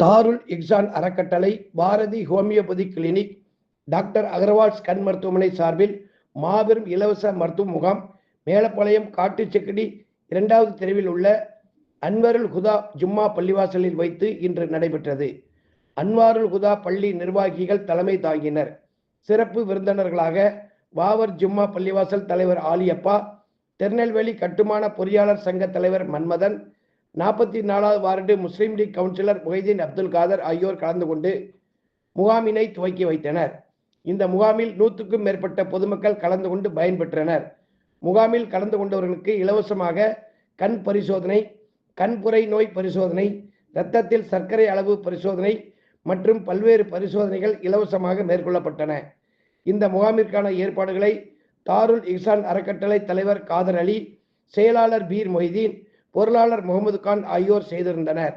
தாருல் இக்ஸான் அறக்கட்டளை Bharathi homeopathy clinic doctor Agarwals கண் மருத்துவமனை சார்பில் மாபெரும் இலவச மருத்துவ முகாம் மேலப்பாளையம் காட்டுச்செக்கடி இரண்டாவது தெருவில் உள்ள அன்வருல் ஹுதா ஜும்மா பள்ளிவாசலில் வைத்து இன்று நடைபெற்றது. அன்வாருல் ஹுதா பள்ளி நிர்வாகிகள் தலைமை தாங்கினர். சிறப்பு விருந்தினர்களாக வாவர் ஜும்மா பள்ளிவாசல் தலைவர் ஆலியப்பா திருநெல்வேலி கட்டுமான பொறியாளர் சங்க தலைவர் மன்மதன் நாற்பத்தி நாலாவது வார்டு முஸ்லீம் லீக் கவுன்சிலர் முஹைதீன் அப்துல் காதர் ஆகியோர் கலந்து கொண்டு முகாமினை துவக்கி வைத்தனர். இந்த முகாமில் நூற்றுக்கும் மேற்பட்ட பொதுமக்கள் கலந்து கொண்டு பயன்பெற்றனர் முகாமில் கலந்து கொண்டவர்களுக்கு இலவசமாக கண் பரிசோதனை கண்புரை நோய் பரிசோதனை இரத்தத்தில் சர்க்கரை அளவு பரிசோதனை மற்றும் பல்வேறு பரிசோதனைகள் இலவசமாக மேற்கொள்ளப்பட்டன. இந்த முகாமிற்கான ஏற்பாடுகளை தாருல் இஹ்சான் அறக்கட்டளை தலைவர் காதர் அலி செயலாளர் பீர் மொய்தீன் பொருளாளர் முகமது கான் ஆகியோர் செய்திருந்தனர்.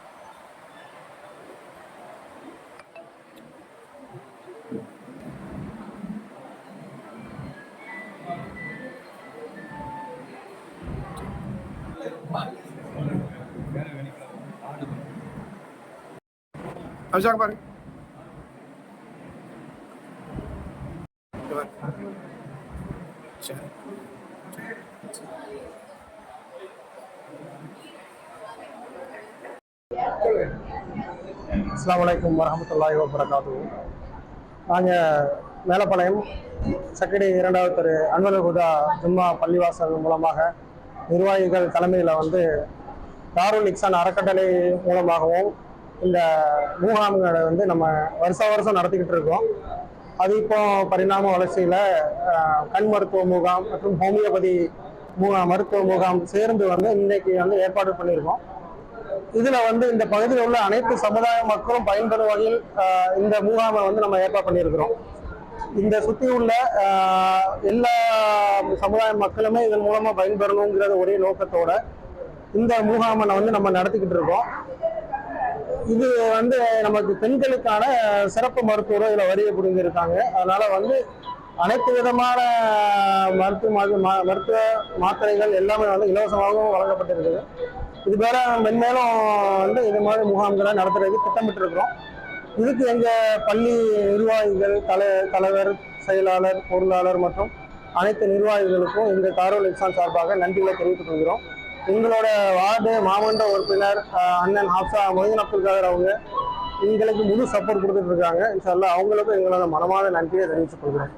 அபிஷாக் பாரு இங்க பாரு. சரி. வபரகாத்து நாங்கள் மேலப்பாளையம் சக்கடி இரண்டாவது தெரு அன்வர் ஹுதா ஜும்மா பள்ளிவாசல் மூலமாக நிர்வாகிகள் தலைமையில் வந்து தாருல் இக்ஸான் அறக்கட்டளை மூலமாகவும் இந்த முகாம்களை வந்து நம்ம வருஷ வருஷம் நடத்திக்கிட்டு இருக்கோம். அது இப்போ பரிணாம வளர்ச்சியில் கண் மருத்துவ முகாம் மற்றும் ஹோமியோபதி முகாம் மருத்துவ முகாம் சேர்ந்து வந்து இன்னைக்கு வந்து ஏற்பாடு பண்ணியிருக்கோம். இதில் வந்து இந்த பகுதியில் உள்ள அனைத்து சமுதாய மக்களும் பயன்பெறும் வகையில் இந்த முகாமை வந்து நம்ம ஏற்பாடு பண்ணியிருக்கிறோம். இந்த சுற்றி உள்ள எல்லா சமுதாய மக்களுமே இதன் மூலமாக பயன்பெறணுங்கிறத ஒரே நோக்கத்தோட இந்த முகாமை வந்து நம்ம நடத்திக்கிட்டு இருக்கோம். இது வந்து நமக்கு பெண்களுக்கான சிறப்பு மருத்துவரும் இதில் வரிய புரிஞ்சிருக்காங்க. அதனால வந்து அனைத்து விதமான மருத்துவ மா- மருத்துவ மாத்திரைகள் எல்லாமே வந்து இலவசமாகவும் வழங்கப்பட்டிருக்குது. இது பேர மென்மேலும் வந்து இது மாதிரி முகாம்களை நடத்துறதுக்கு திட்டமிட்டு இருக்கிறோம் இதுக்கு எங்கள் பள்ளி நிர்வாகிகள் தலை தலைவர் செயலாளர் பொருளாளர் மற்றும் அனைத்து நிர்வாகிகளுக்கும் இந்த காரோல் எக்ஸாம் சார்பாக நன்றிகளை தெரிவித்துக் கொள்கிறோம். எங்களோட வார்டு மாமன்ற உறுப்பினர் அண்ணன் ஹாப்சா மொய்தீன் அப்துல் காதர் அவங்க எங்களுக்கு முழு சப்போர்ட் கொடுத்துட்டு இருக்காங்க. இன்ஷால்லா அவங்களுக்கும் எங்களோட மனமான நன்றியை தெரிவித்துக் கொள்கிறோம்.